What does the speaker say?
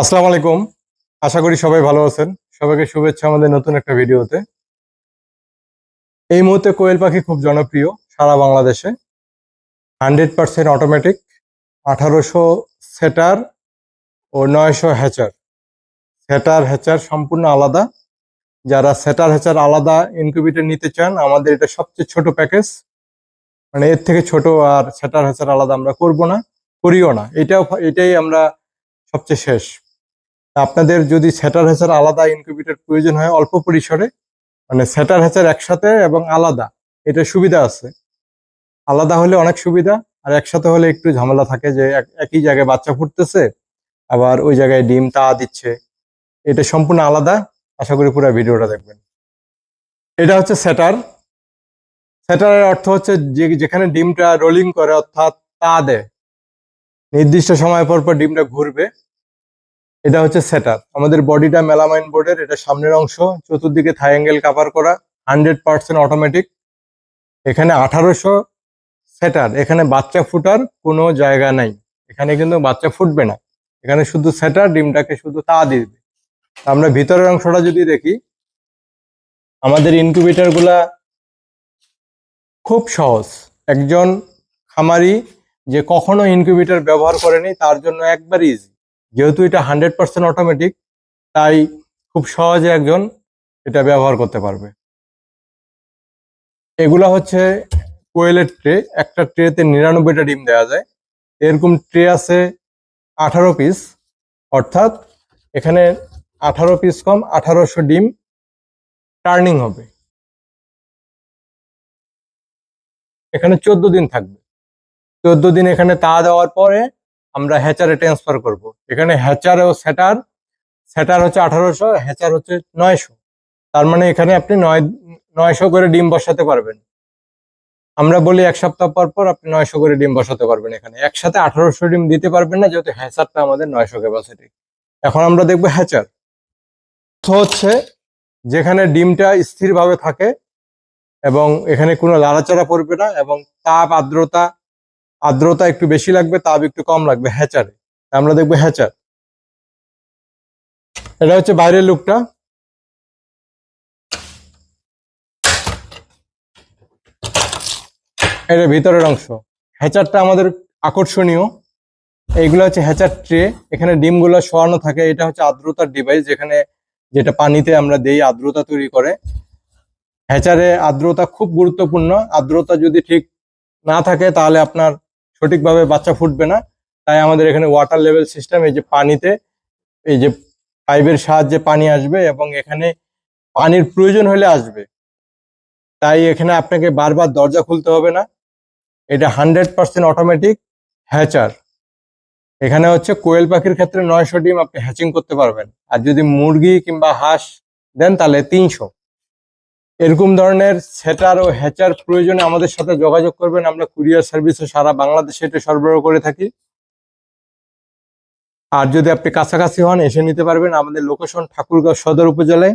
আসসালামু আলাইকুম। আশা করি সবাই ভালো আছেন। সবাইকে শুভেচ্ছা আমাদের নতুন একটা ভিডিওতে। এই মুহূর্তে কোয়েল পাখি খুব জনপ্রিয় সারা বাংলাদেশে। হান্ড্রেড পার্সেন্ট অটোমেটিক আঠারোশো সেটার ও নয়শো হ্যাচার। সেটার হ্যাচার সম্পূর্ণ আলাদা। যারা সেটার হ্যাচার আলাদা ইনকিউবেটর নিতে চান, আমাদের এটা সবচেয়ে ছোট প্যাকেজ। মানে এর থেকে ছোট আর সেটার হ্যাচার আলাদা আমরা করব না, করিও না। এটাও, এটাই আমরা সবচেয়ে শেষ। আপনাদের যদি স্যাটার হ্যাচার আলাদা ইনকিউবেটর প্রয়োজন হয়, অল্প পরিসরে মানে স্যাটার হ্যাচার একসাথে এবং আলাদা, এটা সুবিধা আছে। আলাদা হলে অনেক সুবিধা, আর একসাথে হলে একটু ঝামেলা থাকে যে এক- একই জায়গায় বাচ্চা ফুটতেছে, আবার ওই জায়গায় ডিম তা দিচ্ছে। এটা সম্পূর্ণ আলাদা, আশা করি পুরো ভিডিওটা দেখবেন। এটা হচ্ছে স্যাটার স্যাটারের অর্থ হচ্ছে যে, যেখানে ডিমটা রোলিং করে অর্থাৎ তা দেয়। নির্দিষ্ট সময় পর পর ডিমটা ঘুরবে। এটা হচ্ছে সেটার আমাদের বডিটা মেলামাইন বোর্ডের এটা সামনের অংশ, চতুর্দিকে থাই অ্যাঙ্গেল কাভার করা হান্ড্রেড পার্সেন্ট অটোমেটিক এখানে আঠারোশো সেটার এখানে বাচ্চা ফুটার কোনো জায়গা নাই। এখানে কিন্তু বাচ্চা ফুটবে না। এখানে শুধু সেটার ডিমটাকে শুধু তা দিবে। আমরা ভিতরের অংশটা যদি দেখি, আমাদের ইনকিউবেটরগুলা খুব সহজ। একজন খামারি যে কখনো ইনকিউবেটর ব্যবহার করেনি, তার জন্য একবার ইজি যেহেতু এটা হান্ড্রেড পার্সেন্ট অটোমেটিক তাই খুব সহজে একজন এটা ব্যবহার করতে পারবে। এগুলা হচ্ছে কোয়েলের ট্রে একটা ট্রেতে নিরানব্বইটা ডিম দেওয়া যায়। এরকম ট্রে আছে আঠারো পিস অর্থাৎ এখানে আঠারো পিস কম আঠারোশো ডিম টার্নিং হবে। এখানে চোদ্দ দিন থাকবে। চোদ্দ দিন এখানে তা দেওয়ার পরে আমরা হ্যাচারে ট্রান্সফার করব। এখানে হ্যাচার ও স্যাটার স্যাটার হচ্ছে আঠারোশো, হ্যাচার হচ্ছে নয়শো। তার মানে এখানে আপনি নয়, নয়শো করে ডিম বসাতে পারবেন। আমরা বলি এক সপ্তাহ পর পর আপনি নয়শো করে ডিম বসাতে পারবেন এখানে। একসাথে আঠারোশো ডিম দিতে পারবেন না, যেহেতু হ্যাচারটা আমাদের নয়শো ক্যাপাসিটি এখন আমরা দেখব হ্যাচার। হচ্ছে, যেখানে ডিমটা স্থিরভাবে থাকে এবং এখানে কোনো লাড়াচাড়া পড়বে না এবং তাপ, আর্দ্রতা আর্দ্রতা একটু বেশি লাগবে, তাপ একটু কম লাগবে, হ্যাচারে। আমরা দেখব হ্যাচার। এটা হচ্ছে বাইরের লুকটা। এটা ভিতরের অংশ। হ্যাচারটা আমাদের আকর্ষণীয়। এইগুলো হচ্ছে হ্যাচার ট্রে। এখানে ডিমগুলো শোয়ানো থাকে। এটা হচ্ছে আর্দ্রতার ডিভাইস যেখানে যেটা পানিতে আমরা দেই, আর্দ্রতা তৈরি করে। হ্যাচারে আর্দ্রতা খুব গুরুত্বপূর্ণ। আর্দ্রতা যদি ঠিক না থাকে, তাহলে আপনার সঠিকভাবে বাচ্চা ফুটবে না। তাই আমাদের এখানে ওয়াটার লেভেল সিস্টেম এই যে পানিতে, এই যে পাইপের সাহায্যে পানি আসবে এবং এখানে পানির প্রয়োজন হলে আসবে। তাই এখানে আপনাকে বারবার দরজা খুলতে হবে না। এটা হান্ড্রেড পার্সেন্ট অটোমেটিক হ্যাচার এখানে হচ্ছে কোয়েল পাখির ক্ষেত্রে নয়শো ডিম আপনি হ্যাচিং করতে পারবেন। আর যদি মুরগি কিংবা হাঁস দেন তাহলে তিনশো। এরকম ধরনের সেটার ও হ্যাচার প্রয়োজনে আমাদের সাথে যোগাযোগ করবেন। আমরা কুরিয়ার সার্ভিসও সারা বাংলাদেশে এটা সরবরাহ করে থাকি। আর যদি আপনি কাছাকাছি হন, এসে নিতে পারবেন আমাদের লোকেশন ঠাকুরগাঁও সদর উপজেলায়।